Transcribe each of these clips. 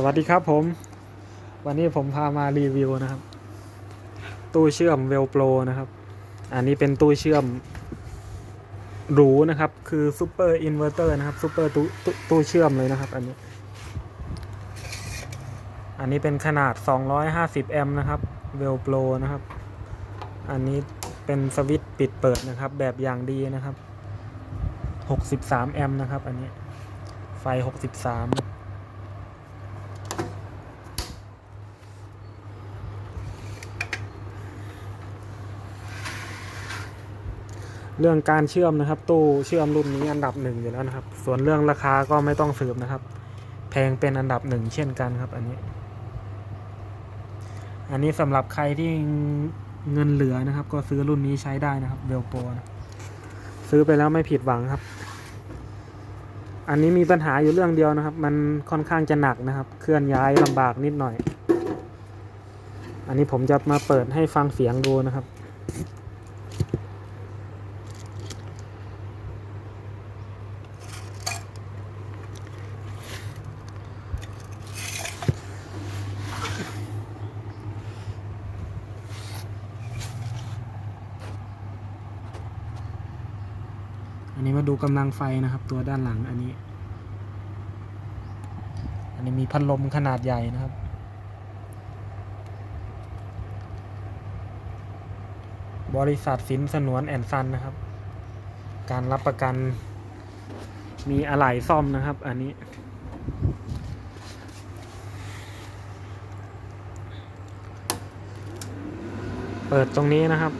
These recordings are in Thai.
สวัสดีครับผม วันนี้ผมพามารีวิวนะครับ ตู้เชื่อมเวลโปรนะครับ อันนี้เป็นตู้เชื่อมหรูนะครับ คือซูเปอร์อินเวอร์เตอร์นะครับซูเปอร์ตู้ตู้ตู้เชื่อมเลยนะครับ อันนี้ อันนี้เป็นขนาด 250 แอมป์นะครับเวลโปรนะครับ อันนี้เป็นสวิตช์ปิดเปิดนะครับ แบบอย่างดีนะครับ 63 แอมป์นะครับ อันนี้ไฟ 63 เรื่องการเชื่อมนะครับ ตู้เชื่อมรุ่นนี้อันดับหนึ่งอยู่แล้วนะครับ ส่วนเรื่องราคาก็ไม่ต้องสืบนะครับ แพงเป็นอันดับหนึ่งเช่นกันครับ อันนี้ อันนี้สำหรับใครที่เงินเหลือนะครับ ก็ซื้อรุ่นนี้ใช้ได้นะครับเวลโปนะซื้อไปแล้วไม่ผิดหวังครับ อันนี้มีปัญหาอยู่เรื่องเดียวนะครับ มันค่อนข้างจะหนักนะครับ เคลื่อนย้ายลำบากนิดหน่อย อันนี้ผมจะมาเปิดให้ฟังเสียงดูนะครับ อันนี้มาดูกำลังไฟนะครับ ตัวด้านหลังอันนี้ อันนี้มีพัดลมขนาดใหญ่นะครับ บริษัทสินสนวนแอนซันนะครับ การรับประกัน มีอะไหล่ซ่อมนะครับ อันนี้เปิดตรงนี้นะครับ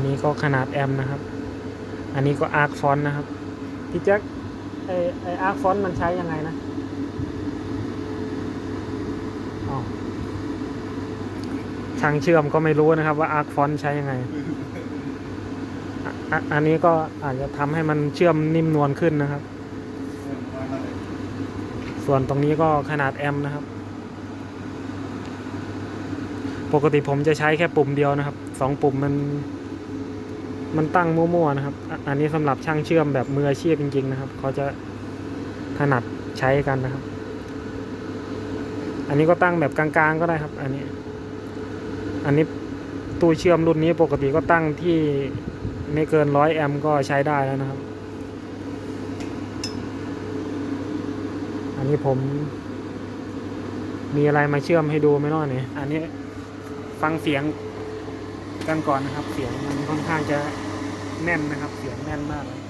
นนี้ก็ขนาดแอมนะครับ อันนี้ก็อาร์คฟอนนะครับ พี่แจ็คไอไออาร์คฟอนมันใช้ยังไงนะอ๋อช่างเชื่อมก็ไม่รู้นะครับว่าอาร์คฟอนใช้ยังไง อันนี้ก็อาจจะทำให้มันเชื่อมนิ่มนวลขึ้นนะครับ ส่วนตรงนี้ก็ขนาดแอมนะครับ ปกติผมจะใช้แค่ปุ่มเดียวนะครับ สองปุ่มมัน มันตั้งมั่วๆนะครับ อันนี้สำหรับช่างเชื่อมแบบมืออาชีพจริง ๆ นะครับ เขาจะถนัดใช้กันนะครับ อันนี้ก็ตั้งแบบกลางๆก็ได้ครับ อันนี้ อันนี้ตู้เชื่อมรุ่นนี้ปกติก็ตั้งที่ไม่เกินร้อยแอมป์ก็ใช้ได้แล้วนะครับ อันนี้ผมมีอะไรมาเชื่อมให้ดูไหมน้อเนี่ยอันนี้ฟังเสียง กันก่อนนะครับ เสียงมันค่อนข้างจะแน่นนะครับ เสียงแน่นมากเลย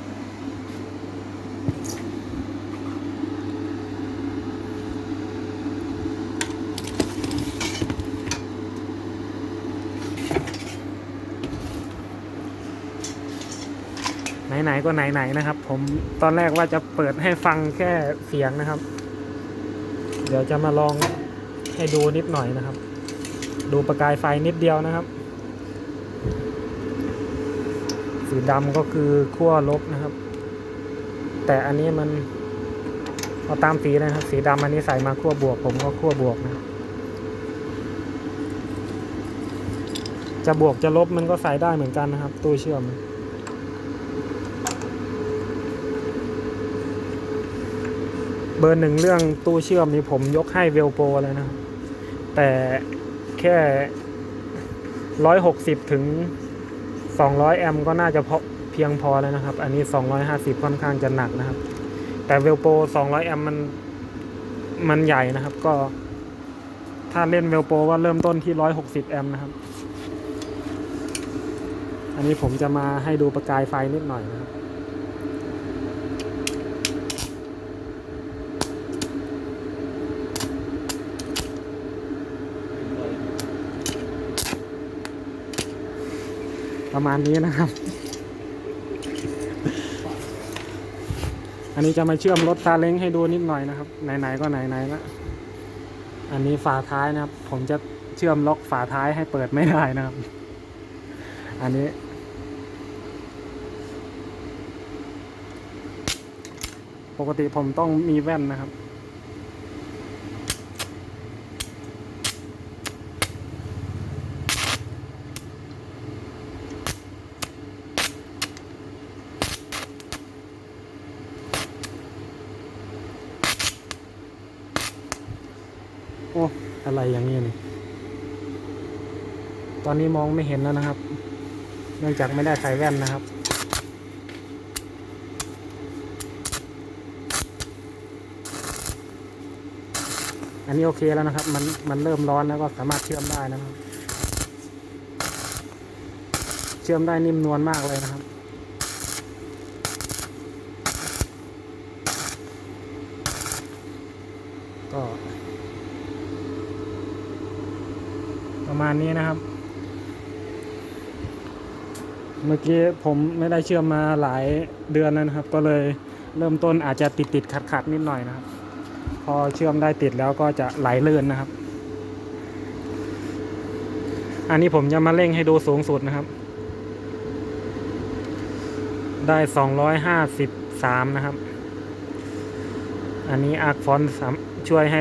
ไหนๆก็ไหนๆนะครับ ผมตอนแรกว่าจะเปิดให้ฟังแค่เสียงนะครับ เดี๋ยวจะมาลองให้ดูนิดหน่อยนะครับ ดูประกายไฟนิดเดียวนะครับ สีดำก็คือขั้วลบนะครับ แต่อันนี้มันเอาตามสีนะครับ สีดำอันนี้ใส่มาขั้วบวก ผมก็ขั้วบวกนะจะบวกจะลบมันก็ใส่ได้เหมือนกันนะครับ ตู้เชื่อมเบอร์หนึ่งเรื่องตู้เชื่อมนี้ผมยกให้เวลโปรเลยนะ แต่แค่ร้อยหกสิบถึง 200 แอมป์ก็น่าจะเพียงพอแล้วนะครับ อันนี้ 250 ค่อนข้างจะหนักนะครับ แต่เวลโปร200 แอมป์มันมันใหญ่นะครับ ก็ ถ้าเล่นเวลโปรว่าเริ่มต้นที่ 160 แอมป์นะครับ อันนี้ผมจะมาให้ดูประกายไฟนิดหน่อยนะครับ ประมาณนี้นะครับ อันนี้จะมาเชื่อมรถซาเล้งให้ดูนิดหน่อยนะครับ ไหนๆก็ไหนๆละอันนี้ฝาท้ายนะครับ ผมจะเชื่อมล็อกฝาท้ายให้เปิดไม่ได้นะครับ อันนี้ ปกติผมต้องมีแว่นนะครับ อ้อะไรอย่างนี้นี่ ตอนนี้มองไม่เห็นแล้วนะครับ เนื่องจากไม่ได้ใส่แว่นนะครับ อันนี้โอเคแล้วนะครับ มันมันเริ่มร้อนแล้วก็สามารถเชื่อมได้นะครับ เชื่อมได้นิ่มนวลมากเลยนะครับก็ ประมาณนี้นะครับ เมื่อกี้ผมไม่ได้เชื่อมมาหลายเดือนแล้วนะครับ ก็เลยเริ่มต้นอาจจะติดติดขัดขัดนิดหน่อยนะครับ พอเชื่อมได้ติดแล้วก็จะไหลลื่นนะครับ อันนี้ผมจะมาเร่งให้ดูสูงสุดนะครับ ได้สองร้อยห้าสิบสามนะครับ อันนี้อาร์คฟอนช่วยให้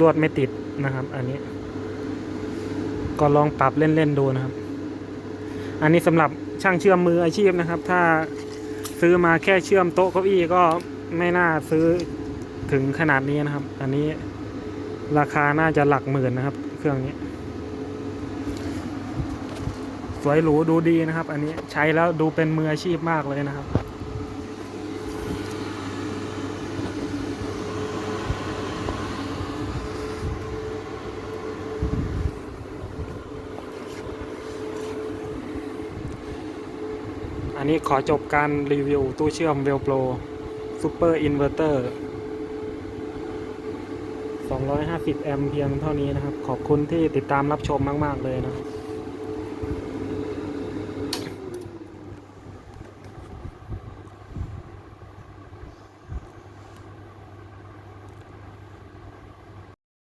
ลวดไม่ติดนะครับ อันนี้ ก็ลองปรับเล่นๆดูนะครับ อันนี้สำหรับช่างเชื่อมมืออาชีพนะครับ ถ้าซื้อมาแค่เชื่อมโต๊ะเก้าอี้ก็ไม่น่าซื้อถึงขนาดนี้นะครับ อันนี้ราคาน่าจะหลักหมื่นนะครับ เครื่องนี้ สวยหรูดูดีนะครับ อันนี้ใช้แล้วดูเป็นมืออาชีพมากเลยนะครับ อันนี้ขอจบการรีวิวตู้เชื่อมเวลโปรซูเปอร์อินเวอร์เตอร์250 แอมป์เพียงเท่านี้นะครับ ขอบคุณที่ติดตามรับชมมาก ๆ เลยนะครับ